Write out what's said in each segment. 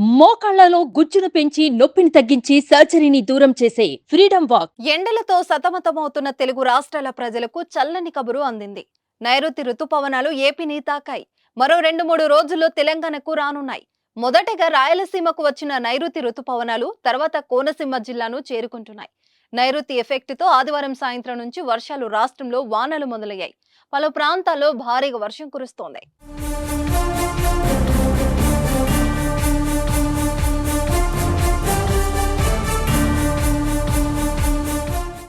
మోకాళ్ళలో గుజ్జును పెంచి నొప్పిని తగ్గించి సర్జరీని దూరం చేసే ఫ్రీడమ్ వాక్. ఎండలతో సతమతమవుతున్న తెలుగు రాష్ట్రాల ప్రజలకు చల్లని కబురు అందింది. నైరుతి రుతుపవనాలు ఏపీని తాకాయి. మరో రెండు మూడు రోజుల్లో తెలంగాణకు రానున్నాయి. మొదటగా రాయలసీమకు వచ్చిన నైరుతి రుతుపవనాలు తర్వాత కోనసీమ జిల్లాను చేరుకుంటున్నాయి. నైరుతి ఎఫెక్ట్తో ఆదివారం సాయంత్రం నుంచి వర్షాలు రాష్ట్రంలో వానలు మొదలయ్యాయి. పలు ప్రాంతాల్లో భారీగా వర్షం కురుస్తోంది.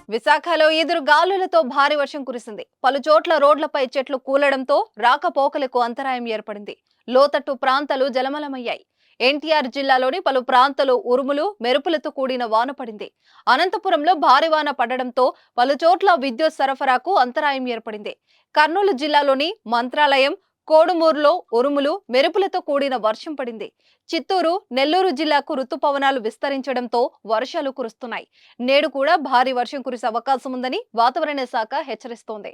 విశాఖలో ఎదురు గాలులతో భారీ వర్షం కురిసింది. పలు చోట్ల రోడ్లపై చెట్లు కూలడంతో రాకపోకలకు అంతరాయం ఏర్పడింది. లోతట్టు ప్రాంతాలు జలమలమయ్యాయి. ఎన్టీఆర్ జిల్లాలోని పలు ప్రాంతాలు ఉరుములు మెరుపులతో కూడిన వాన పడింది. అనంతపురంలో భారీ వాన పడడంతో పలు చోట్ల విద్యుత్ సరఫరాకు అంతరాయం ఏర్పడింది. కర్నూలు జిల్లాలోని మంత్రాలయం కోడుమూరులో ఉరుములు మెరుపులతో కూడిన వర్షం పడింది. చిత్తూరు నెల్లూరు జిల్లాకు రుతుపవనాలు విస్తరించడంతో వర్షాలు కురుస్తున్నాయి. నేడు కూడా భారీ వర్షం కురిసే అవకాశం ఉందని వాతావరణ శాఖ హెచ్చరిస్తోంది.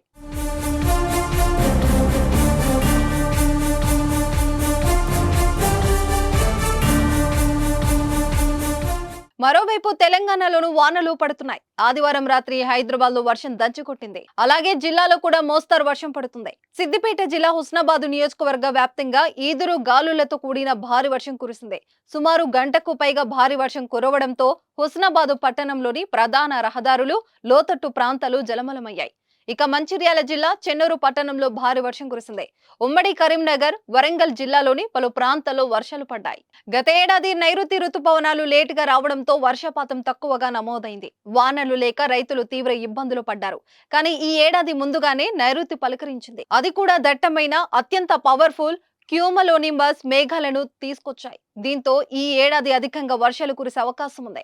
మరోవైపు తెలంగాణలోనూ వానలు పడుతున్నాయి. ఆదివారం రాత్రి హైదరాబాద్లో వర్షం దంచుకొట్టింది అలాగే జిల్లాలో కూడా మోస్తరు వర్షం పడుతుంది. సిద్దిపేట జిల్లా హుస్నాబాద్ నియోజకవర్గ వ్యాప్తంగా ఈదురు గాలులతో కూడిన భారీ వర్షం కురిసింది. సుమారు గంటకు పైగా భారీ వర్షం కురవడంతో హుస్నాబాద్ పట్టణంలోని ప్రధాన రహదారులు లోతట్టు ప్రాంతాలు జలమలమయ్యాయి. ఇక మంచిర్యాల జిల్లా చెన్నూరు పట్టణంలో భారీ వర్షం కురిసింది. ఉమ్మడి కరీంనగర్ వరంగల్ జిల్లాలోని పలు ప్రాంతాల్లో వర్షాలు పడ్డాయి. గత ఏడాది నైరుతి రుతుపవనాలు లేటుగా రావడంతో వర్షపాతం తక్కువగా నమోదైంది. వానలు లేక రైతులు తీవ్ర ఇబ్బందులు పడ్డారు. కానీ ఈ ఏడాది ముందుగానే నైరుతి పలకరించింది. అది కూడా దట్టమైన అత్యంత పవర్ఫుల్ క్యూమలోనింబస్ మేఘాలను తీసుకొచ్చాయి. దీంతో ఈ ఏడాది అధికంగా వర్షాలు కురిసే అవకాశం ఉంది.